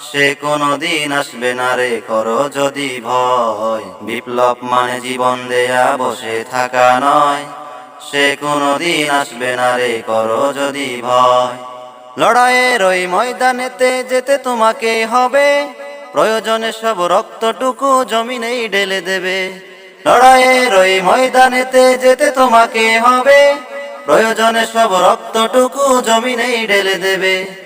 সে কোনো দিন আসবে না রে, করো যদি ভয়। বিপ্লব মানে জীবন দেয়া, বসে থাকা নয়। সে কোনো দিন আসবে না রে, করো যদি ভয়। লড়াইয়ের ওই ময়দানেতে যেতে তোমাকে হবে। প্রয়োজনে সব রক্তটুকু জমিনেই ঢেলে দেবে। লড়াইয়ের ওই ময়দানেতে যেতে তোমাকে হবে। প্রয়োজনে সব রক্তটুকু জমিনেই ঢেলে দেবে।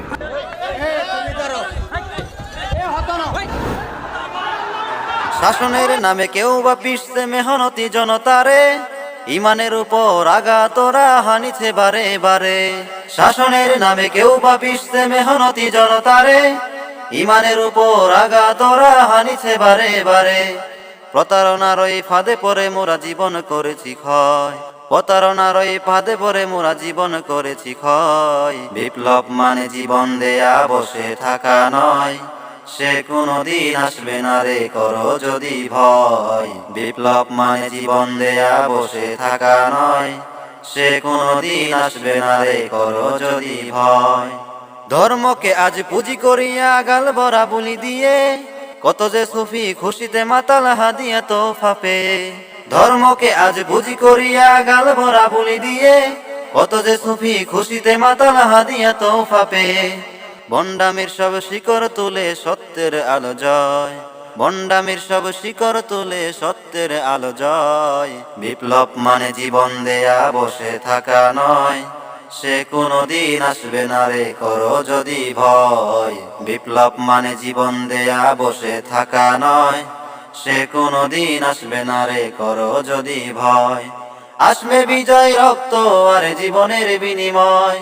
শাসনের নামে কেউ বা পিসছে মেহনতি জনতারে। ইমানের উপর আঘাতরা হানিছে বারে বারে। শাসনের নামে কেউ বা পিসছে মেহনতি জনতারে। ইমানের উপর আঘাতরা হানিছে বারে বারে। প্রতারণার ওই ফাঁদে পরে মোরা জীবন করেছি ক্ষয়। প্রতারণার ওই ফাঁদে পরে মোরা জীবন করেছি ক্ষয়। বিপ্লব মানে জীবন দেয়া, বসে থাকা নয়। সে কোনো দিন আসবে না রে, করো যদি ভয়। বিপ্লব মানে জীবন দেয়া, বসে থাকা নয়। সে কোনো দিন আসবে না রে, করো যদি ভয়। ধর্মকে আজ পুঁজি করিয়া গাল ভরা বলি দিয়ে, কত যে সুফি খুশিতে মাতাল হাদিয়া তো ফাপে ধর্মকে আজ বুঝি করিয়া গাল ভরা বলি দিয়ে, কত যে সুফি খুশিতে মাতাল হাদিয়া তো ফাপে বন্ডামির সব শিকড় তুলে সত্যের আলো জয়। বন্ডামির সব শিকড় তুলে সত্যের আলো জয়। বিপ্লব মানে জীবন দেয়া, বসে থাকা নয়। সে কোনো দিন আসবে না রে, করো যদি ভয়। বিপ্লব মানে জীবন দেয়া, বসে থাকা নয়। সে কোনো দিন আসবে না রে, করো যদি ভয়। আসবে বিজয় রক্ত আর জীবনের বিনিময়।